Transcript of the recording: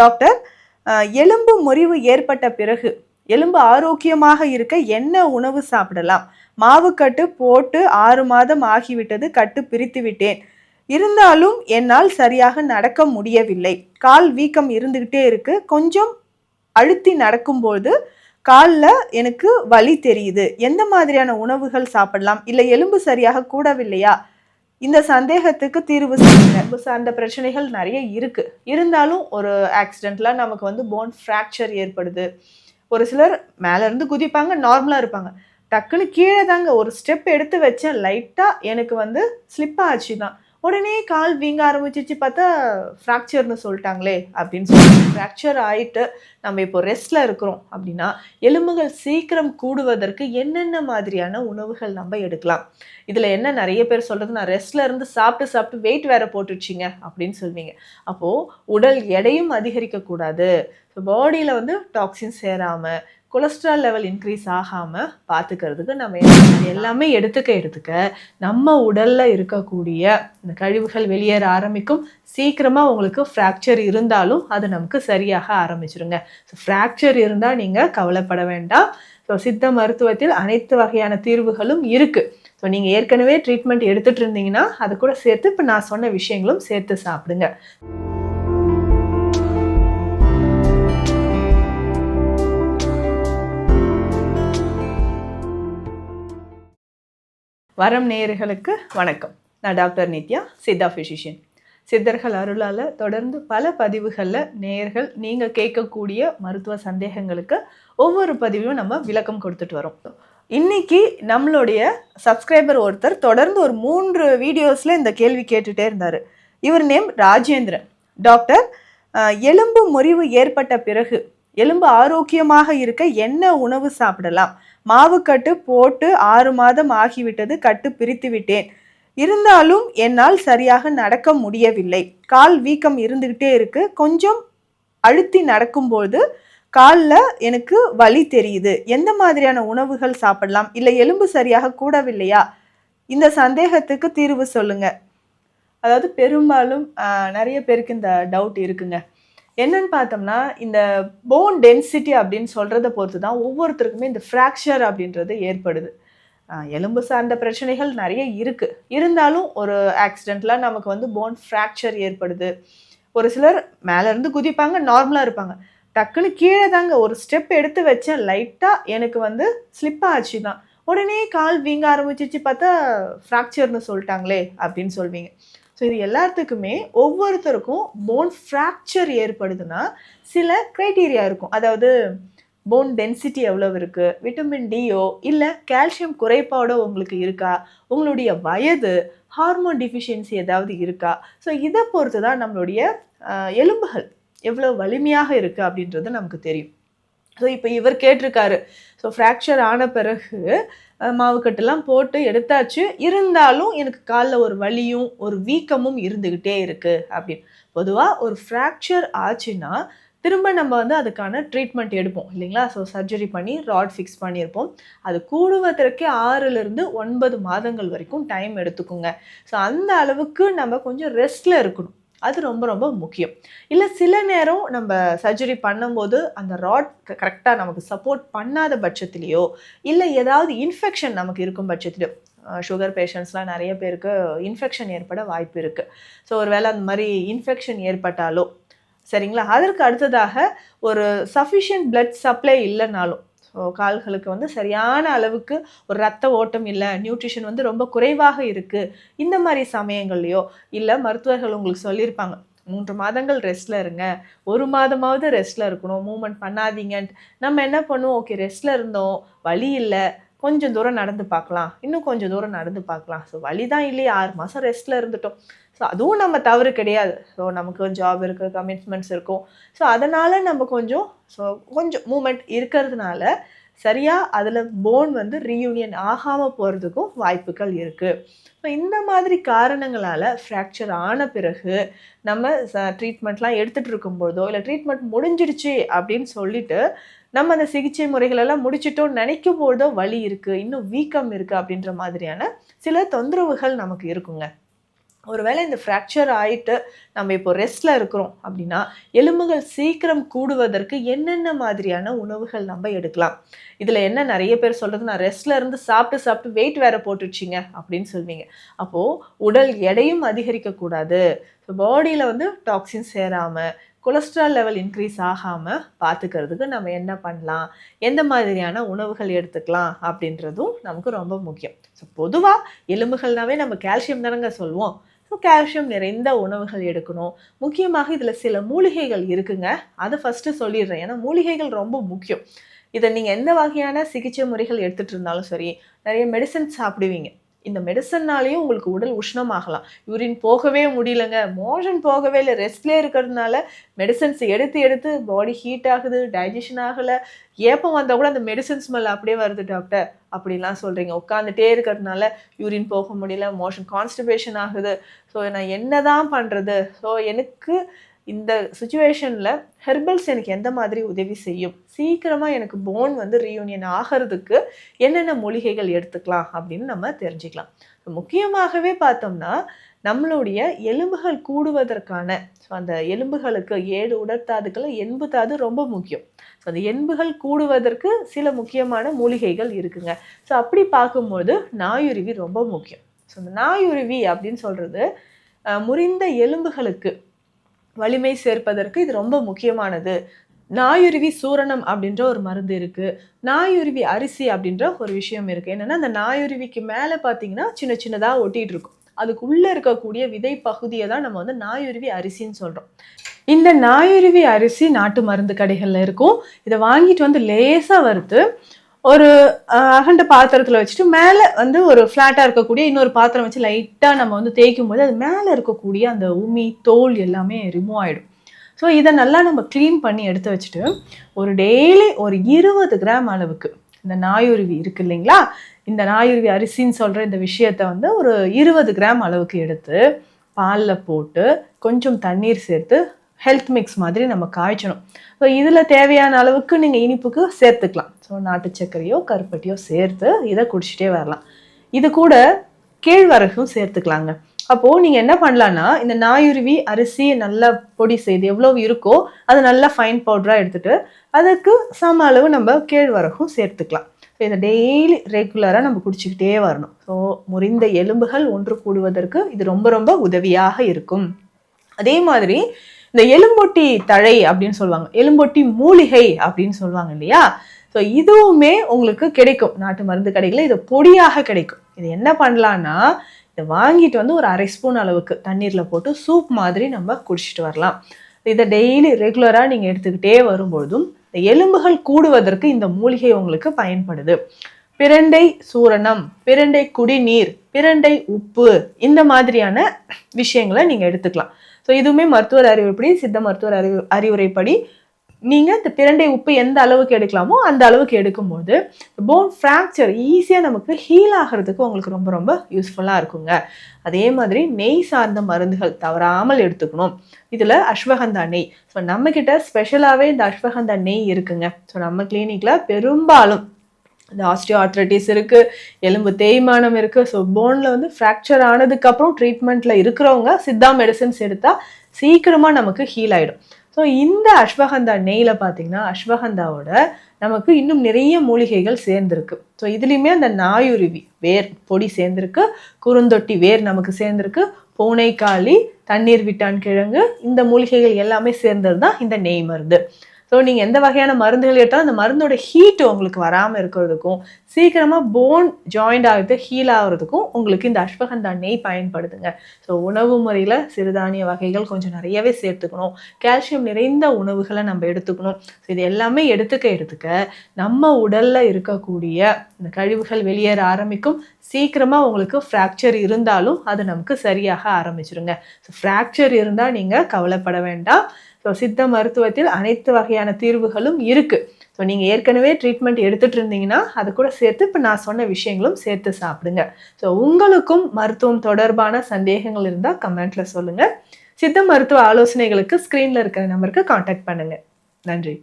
Doctor எலும்பு முறிவு ஏற்பட்ட பிறகு எலும்பு ஆரோக்கியமாக இருக்க என்ன உணவு சாப்பிடலாம்? மாவு கட்டு போட்டு ஆறு மாதம் ஆகிவிட்டது கட்டு பிரித்து விட்டேன். இருந்தாலும் என்னால் சரியாக நடக்க முடியவில்லை. கால் வீக்கம் இருந்துகிட்டே இருக்கு. கொஞ்சம் அழுத்தி நடக்கும்போது காலில் எனக்கு வலி தெரியுது. எந்த மாதிரியான உணவுகள் சாப்பிடலாம்? இல்லை எலும்பு சரியாக கூடவில்லையா? இந்த சந்தேகத்துக்கு தீர்வு செய்யுங்க அந்த பிரச்சனைகள் நிறைய இருக்கு. இருந்தாலும் ஒரு ஆக்சிடென்ட்ல நமக்கு வந்து போன் ஃப்ராக்சர் ஏற்படுது. ஒரு சிலர் மேலே இருந்து குதிப்பாங்க நார்மலாக இருப்பாங்க. டக்குன்னு கீழே தாங்க ஒரு ஸ்டெப் எடுத்து வச்சேன் லைட்டாக எனக்கு வந்து ஸ்லிப் ஆச்சு தான் உடனே கால் வீங்க ஆரம்பிச்சிச்சு பார்த்தா ஃப்ராக்சர்னு சொல்லிட்டாங்களே அப்படின்னு சொல்லி ஃப்ராக்சர் ஆகிட்டு நம்ம இப்போ ரெஸ்ட்டில் இருக்கிறோம் அப்படின்னா எலும்புகள் சீக்கிரம் கூடுவதற்கு என்னென்ன மாதிரியான உணவுகள் நம்ம எடுக்கலாம்? இதில் என்ன நிறைய பேர் சொல்கிறது நான் ரெஸ்ட்டில் இருந்து சாப்பிட்டு சாப்பிட்டு வெயிட் வேற போட்டுடுச்சிங்க அப்படின்னு சொல்வீங்க. அப்போது உடல் எடையும் அதிகரிக்கக்கூடாது. ஸோ வந்து டாக்ஸின் சேராமல் கொலஸ்ட்ரால் லெவல் இன்க்ரீஸ் ஆகாமல் பார்த்துக்கிறதுக்கு நம்ம எல்லாமே எடுத்துக்க எடுத்துக்க. நம்ம உடலில் இருக்கக்கூடிய இந்த கழிவுகள் வெளியேற ஆரம்பிக்கும். சீக்கிரமாக உங்களுக்கு ஃப்ராக்சர் இருந்தாலும் அது நமக்கு சரியாக ஆரம்பிச்சிருங்க. ஸோ ஃப்ராக்சர் இருந்தால் நீங்கள் கவலைப்பட வேண்டாம். ஸோ சித்த மருத்துவத்தில் அனைத்து வகையான தீர்வுகளும் இருக்குது ஸோ நீங்கள் ஏற்கனவே ட்ரீட்மெண்ட் எடுத்துகிட்டு இருந்தீங்கன்னா அது கூட சேர்த்து இப்போ நான் சொன்ன விஷயங்களும் சேர்த்து சாப்பிடுங்க. வரம் நேயர்களுக்கு வணக்கம். நான் டாக்டர் நித்யா சித்தா ஃபிசிஷியன் சித்தர்கள் அருளால் தொடர்ந்து பல பதிவுகளில் நேயர்கள் நீங்கள் கேட்கக்கூடிய மருத்துவ சந்தேகங்களுக்கு ஒவ்வொரு பதிவையும் நம்ம விளக்கம் கொடுத்துட்டு வரோம். இன்னைக்கு நம்மளுடைய சப்ஸ்கிரைபர் ஒருத்தர் தொடர்ந்து ஒரு மூன்று வீடியோஸில் இந்த கேள்வி கேட்டுகிட்டே இருந்தார். இவர் நேம் ராஜேந்திரன். டாக்டர் எலும்பு முறிவு ஏற்பட்ட பிறகு எலும்பு ஆரோக்கியமாக இருக்க என்ன உணவு சாப்பிடலாம்? மாவுக்கட்டு போட்டு ஆறு மாதம் ஆகிவிட்டது கட்டு பிரித்து விட்டேன் இருந்தாலும் என்னால் சரியாக நடக்க முடியவில்லை. கால் வீக்கம் இருந்துக்கிட்டே இருக்கு. கொஞ்சம் அழுத்தி நடக்கும்போது காலில் எனக்கு வலி தெரியுது. எந்த மாதிரியான உணவுகள் சாப்பிடலாம்? இல்லை எலும்பு சரியாக கூடவில்லையா? இந்த சந்தேகத்துக்கு தீர்வு சொல்லுங்க. அதாவது பெரும்பாலும் நிறைய பேருக்கு இந்த டவுட் இருக்குங்க. என்னன்னு பார்த்தோம்னா இந்த போன் டென்சிட்டி அப்படின்னு சொல்கிறத பொறுத்து தான் ஒவ்வொருத்தருக்குமே இந்த ஃப்ராக்சர் அப்படின்றது ஏற்படுது. எலும்பு சார்ந்த பிரச்சனைகள் நிறைய இருக்குது இருந்தாலும் ஒரு ஆக்சிடெண்ட்டில் நமக்கு வந்து போன் ஃப்ராக்சர் ஏற்படுது. ஒரு சிலர் மேலேருந்து குதிப்பாங்க நார்மலாக இருப்பாங்க. டக்குன்னு கீழே தாங்க ஒரு ஸ்டெப் எடுத்து வச்சேன் லைட்டாக எனக்கு வந்து ஸ்லிப் ஆச்சு தான். உடனே கால் வீங்க ஆரம்பிச்சிச்சு பார்த்தா ஃப்ராக்சர்னு சொல்லிட்டாங்களே அப்படின்னு சொல்வீங்க. ஸோ இது எல்லாத்துக்குமே ஒவ்வொருத்தருக்கும் போன் ஃப்ராக்சர் ஏற்படுதுன்னா சில க்ரைட்டீரியா இருக்கும். அதாவது போன் டென்சிட்டி எவ்வளவு இருக்குது விட்டமின் டியோ இல்லை கால்சியம் குறைபாடோ உங்களுக்கு இருக்கா? உங்களுடைய வயது ஹார்மோன் டிஃபிஷியன்சி ஏதாவது இருக்கா? ஸோ இதை பொறுத்து தான் நம்மளுடைய எலும்புகள் எவ்வளோ வலிமையாக இருக்குது அப்படின்றது நமக்கு தெரியும். ஸோ இப்போ இவர் கேட்டிருக்காரு. ஸோ ஃப்ராக்சர் ஆன பிறகு மாவுக்கட்டெல்லாம் போட்டு எடுத்தாச்சு. இருந்தாலும் எனக்கு காலில் ஒரு வலியும் ஒரு வீக்கமும் இருந்துக்கிட்டே இருக்குது அப்படின்னு. பொதுவாக ஒரு ஃப்ராக்சர் ஆச்சுன்னா திரும்ப நம்ம வந்து அதுக்கான ட்ரீட்மெண்ட் எடுப்போம் இல்லைங்களா? ஸோ சர்ஜரி பண்ணி ராட் ஃபிக்ஸ் பண்ணியிருப்போம். அது கூடுவதற்கே ஆறுலேருந்து ஒன்பது மாதங்கள் வரைக்கும் டைம் எடுத்துக்குங்க. ஸோ அந்த அளவுக்கு நம்ம கொஞ்சம் ரெஸ்ட்டில் இருக்கணும். அது ரொம்ப ரொம்ப முக்கியம். இல்லை சில நேரம் நம்ம சர்ஜரி பண்ணும்போது அந்த ராட் கரெக்டாக நமக்கு சப்போர்ட் பண்ணாத பட்சத்துலேயோ இல்லை ஏதாவது இன்ஃபெக்ஷன் நமக்கு இருக்கும் பட்சத்துலையோ சுகர் பேஷண்ட்ஸ்லாம் நிறைய பேருக்கு இன்ஃபெக்ஷன் ஏற்பட வாய்ப்பு இருக்குது ஸோ ஒரு வேளை அந்த மாதிரி இன்ஃபெக்ஷன் ஏற்பட்டாலோ சரிங்களா? அதற்கு அடுத்ததாக ஒரு சஃபிஷியன்ட் பிளட் சப்ளை இல்லைனாலும் கால்களுக்கு வந்து சரியான அளவுக்கு ஒரு ரத்த ஓட்டம் இல்லை நியூட்ரிஷன் வந்து ரொம்ப குறைவாக இருக்குது இந்த மாதிரி சமயங்கள்லையோ இல்லை மருத்துவர்கள் உங்களுக்கு சொல்லியிருப்பாங்க மூன்று மாதங்கள் ரெஸ்ட்டில் இருங்க ஒரு மாதமாவது ரெஸ்ட்டில் இருக்கணும் மூவ்மெண்ட் பண்ணாதீங்கன்ட்டு. நம்ம என்ன பண்ணுவோம்? ஓகே ரெஸ்ட்டில் இருந்தோம் வழி இல்லை கொஞ்சம் தூரம் நடந்து பார்க்கலாம். இன்னும் கொஞ்சம் தூரம் நடந்து பார்க்கலாம். ஸோ வலி தான் இல்லையே. ஆறு மாதம் ரெஸ்ட்டில் இருந்துட்டோம். ஸோ அதுவும் நம்ம தவறு கிடையாது. ஸோ நமக்கு ஜாப் இருக்குது கமிட்மெண்ட்ஸ் இருக்கும். ஸோ அதனால் நம்ம கொஞ்சம் ஸோ கொஞ்சம் மூமெண்ட் இருக்கிறதுனால சரியாக அதில் போன் வந்து ரீயூனியன் ஆகாமல் போகிறதுக்கும் வாய்ப்புகள் இருக்குது ஸோ இந்த மாதிரி காரணங்களால் ஃப்ராக்சர் ஆன பிறகு நம்ம ட்ரீட்மெண்ட்லாம் எடுத்துகிட்டு இருக்கும்போதோ இல்லை ட்ரீட்மெண்ட் முடிஞ்சிடுச்சு அப்படின்னு சொல்லிட்டு நம்ம அந்த சிகிச்சை முறைகளெல்லாம் முடிச்சிட்டோம் நினைக்கும் போதோ வலி இருக்குது இன்னும் வீக்கம் இருக்குது அப்படின்ற மாதிரியான சில தொந்தரவுகள் நமக்கு இருக்குங்க. ஒருவேளை இந்த ஃப்ராக்சர் ஆயிட்டு நம்ம இப்போ ரெஸ்ட்டில் இருக்கிறோம் அப்படின்னா எலும்புகள் சீக்கிரம் கூடுவதற்கு என்னென்ன மாதிரியான உணவுகள் நம்ம எடுக்கலாம்? இதில் என்ன நிறைய பேர் சொல்கிறது நான் ரெஸ்ட்ல இருந்து சாப்பிட்டு சாப்பிட்டு வெயிட் வேற போட்டுடுச்சிங்க அப்படின்னு சொல்வீங்க. அப்போது உடல் எடையும் அதிகரிக்கக்கூடாது. பாடியில் வந்து டாக்ஸின் சேராமல் கொலஸ்ட்ரால் லெவல் இன்க்ரீஸ் ஆகாமல் பார்த்துக்கிறதுக்கு நம்ம என்ன பண்ணலாம்? எந்த மாதிரியான உணவுகள் எடுத்துக்கலாம்? அப்படின்றதும் நமக்கு ரொம்ப முக்கியம். ஸோ பொதுவாக எலும்புகள்னாவே நம்ம கால்சியம் தானங்க சொல்வோம். ஸோ கால்சியம் நிறைந்த உணவுகள் எடுக்கணும். முக்கியமாக இதில் சில மூலிகைகள் இருக்குங்க. அதை ஃபஸ்ட்டு சொல்லிடுறேன். ஏன்னா மூலிகைகள் ரொம்ப முக்கியம். இதை நீங்கள் எந்த வகையான சிகிச்சை முறைகள் எடுத்துகிட்டு இருந்தாலும் சரி நிறைய மெடிசன் சாப்பிடுவீங்க. இந்த மெடிசன்னாலேயும் உங்களுக்கு உடல் உஷ்ணமாகலாம். யூரின் போகவே முடியலங்க. மோஷன் போகவே இல்லை. ரெஸ்ட்லேயே இருக்கிறதுனால மெடிசன்ஸ் எடுத்து எடுத்து பாடி ஹீட் ஆகுது டைஜஷன் ஆகலை. ஏப்பம் வந்தால் கூட அந்த மெடிசன் ஸ்மெல் அப்படியே வருது டாக்டர் அப்படிலாம் சொல்கிறீங்க உட்காந்துட்டே இருக்கிறதுனால யூரின் போக முடியல. மோஷன் கான்ஸ்டிபேஷன் ஆகுது. ஸோ நான் என்ன தான் பண்ணுறது ஸோ எனக்கு இந்த சுச்சுவேஷனில் ஹெர்பல்ஸ் எனக்கு எந்த மாதிரி உதவி செய்யும்? சீக்கிரமாக எனக்கு போன் வந்து ரீயூனியன் ஆகிறதுக்கு என்னென்ன மூலிகைகள் எடுத்துக்கலாம் அப்படின்னு நம்ம தெரிஞ்சுக்கலாம். முக்கியமாகவே பார்த்தோம்னா நம்மளுடைய எலும்புகள் கூடுவதற்கான ஸோ அந்த எலும்புகளுக்கு ஏழு உடற்தாதுக்கள் எண்பு தாது ரொம்ப முக்கியம். ஸோ அந்த எண்புகள் கூடுவதற்கு சில முக்கியமான மூலிகைகள் இருக்குங்க. ஸோ அப்படி பார்க்கும்போது நாயுருவி ரொம்ப முக்கியம். ஸோ அந்த நாயுருவி அப்படின்னு சொல்கிறது முறிந்த எலும்புகளுக்கு வலிமை சேர்ப்பதற்கு இது ரொம்ப முக்கியமானது. நாயுருவி சூரணம் அப்படின்ற ஒரு மருந்து இருக்குது நாயுருவி அரிசி அப்படின்ற ஒரு விஷயம் இருக்குது என்னென்னா அந்த நாயுருவிக்கு மேலே பார்த்தீங்கன்னா சின்ன சின்னதாக ஒட்டிகிட்டு இருக்கும். அதுக்குள்ளே இருக்கக்கூடிய விதை பகுதியை தான் நம்ம வந்து நாயுருவி அரிசின்னு சொல்கிறோம் இந்த நாயுருவி அரிசி நாட்டு மருந்து கடைகளில் இருக்கும். இதை வாங்கிட்டு வந்து லேசாக வறுத்து ஒரு அகண்ட பாத்திரத்தில் வச்சுட்டு மேலே வந்து ஒரு ஃப்ளாட்டாக இருக்கக்கூடிய இன்னொரு பாத்திரம் வச்சு லைட்டாக நம்ம வந்து தேய்க்கும் போது அது மேலே இருக்கக்கூடிய அந்த உமி தோல் எல்லாமே ரிமூவ் ஆகிடும் ஸோ இதை நல்லா நம்ம க்ளீன் பண்ணி எடுத்து வச்சுட்டு ஒரு டெய்லி ஒரு இருபது கிராம் அளவுக்கு இந்த நாயுருவி இருக்கு இல்லைங்களா? இந்த நாயுருவி அரிசின்னு சொல்கிற இந்த விஷயத்த வந்து ஒரு இருபது கிராம் அளவுக்கு எடுத்து பாலில் போட்டு கொஞ்சம் தண்ணீர் சேர்த்து ஹெல்த் மிக்ஸ் மாதிரி நம்ம காய்ச்சணும். ஸோ இதில் தேவையான அளவுக்கு நீங்கள் இனிப்புக்கு சேர்த்துக்கலாம். ஸோ நாட்டு சர்க்கரையோ கருப்பட்டியோ சேர்த்து இதை குடிச்சிட்டே வரலாம். இது கூட கேழ்வரகும் சேர்த்துக்கலாங்க. அப்போது நீங்கள் என்ன பண்ணலான்னா இந்த நாயுருவி அரிசி நல்லா பொடி செய்து எவ்வளோ இருக்கோ அதை நல்லா ஃபைன் பவுடராக எடுத்துகிட்டு அதுக்கு சம அளவு நம்ம கேழ்வரகும் சேர்த்துக்கலாம். ஸோ இதை டெய்லி ரெகுலராக நம்ம குடிச்சிக்கிட்டே வரணும். ஸோ முறிந்த எலும்புகள் ஒன்று கூடுவதற்கு இது ரொம்ப ரொம்ப உதவியாக இருக்கும். அதே மாதிரி இந்த எலும்பொட்டி தழை அப்படின்னு சொல்லுவாங்க. எலும்பொட்டி மூலிகை அப்படின்னு சொல்லுவாங்க இல்லையா? ஸோ இதுவுமே உங்களுக்கு கிடைக்கும். நாட்டு மருந்து கடைகளில் இது பொடியாக கிடைக்கும். இது என்ன பண்ணலான்னா இதை வாங்கிட்டு வந்து ஒரு அரை ஸ்பூன் அளவுக்கு தண்ணீரில் போட்டு சூப் மாதிரி நம்ம குடிச்சிட்டு வரலாம். இதை டெய்லி ரெகுலராக நீங்கள் எடுத்துக்கிட்டே வரும்பொழுதும் இந்த எலும்புகள் கூடுவதற்கு இந்த மூலிகை உங்களுக்கு பயன்படுது. பிரண்டை சூரணம் பிரண்டை குடிநீர் பிரண்டை உப்பு இந்த மாதிரியான விஷயங்களை நீங்கள் எடுத்துக்கலாம். ஸோ இதுவுமே மருத்துவர் அறிவுரைப்படி சித்த மருத்துவர் அறிவு அறிவுரைப்படி. நீங்கள் இந்த பிரண்டை உப்பு எந்த அளவுக்கு எடுக்கலாமோ அந்த அளவுக்கு எடுக்கும்போது போன் ஃப்ராக்சர் ஈஸியாக நமக்கு ஹீல் ஆகிறதுக்கு உங்களுக்கு ரொம்ப ரொம்ப யூஸ்ஃபுல்லாக இருக்குங்க. அதே மாதிரி நெய் சார்ந்த மருந்துகள் தவறாமல் எடுத்துக்கணும். இதில் அஸ்வகந்தா நெய். ஸோ நம்மக்கிட்ட ஸ்பெஷலாகவே இந்த அஸ்வகந்தா நெய் இருக்குங்க. ஸோ நம்ம கிளினிக்கில் பெரும்பாலும் இந்த ஆஸ்டியோ ஆர்த்ரட்டிஸ் இருக்குது எலும்பு தேய்மானம் இருக்குது ஸோ போனில் வந்து ஃப்ராக்சர் ஆனதுக்கப்புறம் ட்ரீட்மெண்ட்டில் இருக்கிறவங்க சித்தா மெடிசன்ஸ் எடுத்தால் சீக்கிரமாக நமக்கு ஹீல் ஆகிடும் ஸோ இந்த அஸ்வகந்தா நெய்யில் பார்த்தீங்கன்னா அஸ்வகந்தாவோட நமக்கு இன்னும் நிறைய மூலிகைகள் சேர்ந்துருக்கு. ஸோ இதுலேயுமே அந்த நாயுருவி வேர் பொடி சேர்ந்துருக்கு குறுந்தொட்டி வேர் நமக்கு சேர்ந்துருக்கு பூனைக்காளி தண்ணீர் விட்டான் கிழங்கு இந்த மூலிகைகள் எல்லாமே சேர்ந்தது தான் இந்த நெய் மருந்து. ஸோ நீங்கள் எந்த வகையான மருந்துகள் எடுத்தாலும் அந்த மருந்தோட ஹீட் உங்களுக்கு வராமல் இருக்கிறதுக்கும் சீக்கிரமாக போன் ஜாயிண்ட் ஆகிறது ஹீல் ஆகிறதுக்கும் உங்களுக்கு இந்த அஸ்வகந்தா நெய் பயன்படுதுங்க ஸோ உணவு முறையில் சிறுதானிய வகைகள் கொஞ்சம் நிறையவே சேர்த்துக்கணும். கால்சியம் நிறைந்த உணவுகளை நம்ம எடுத்துக்கணும். ஸோ இது எல்லாமே எடுத்துக்க எடுத்துக்க நம்ம உடலில் இருக்கக்கூடிய இந்த கழிவுகள் வெளியேற ஆரம்பிக்கும். சீக்கிரமாக உங்களுக்கு ஃப்ராக்சர் இருந்தாலும் அது நமக்கு சரியாக ஆரம்பிச்சிருங்க. ஸோ ஃப்ராக்சர் இருந்தால் நீங்கள் கவலைப்பட வேண்டாம். ஸோ சித்த மருத்துவத்தில் அனைத்து வகையான தீர்வுகளும் இருக்குது ஸோ நீங்கள் ஏற்கனவே ட்ரீட்மெண்ட் எடுத்துகிட்டு இருந்தீங்கன்னா அது கூட சேர்த்து இப்போ நான் சொன்ன விஷயங்களும் சேர்த்து சாப்பிடுங்க. ஸோ உங்களுக்கும் மருத்துவம் தொடர்பான சந்தேகங்கள் இருந்தால் கமெண்ட்டில் சொல்லுங்கள் சித்த மருத்துவ ஆலோசனைகளுக்கு ஸ்க்ரீனில் இருக்கிற நம்பருக்கு காண்டாக்ட் பண்ணுங்கள் நன்றி.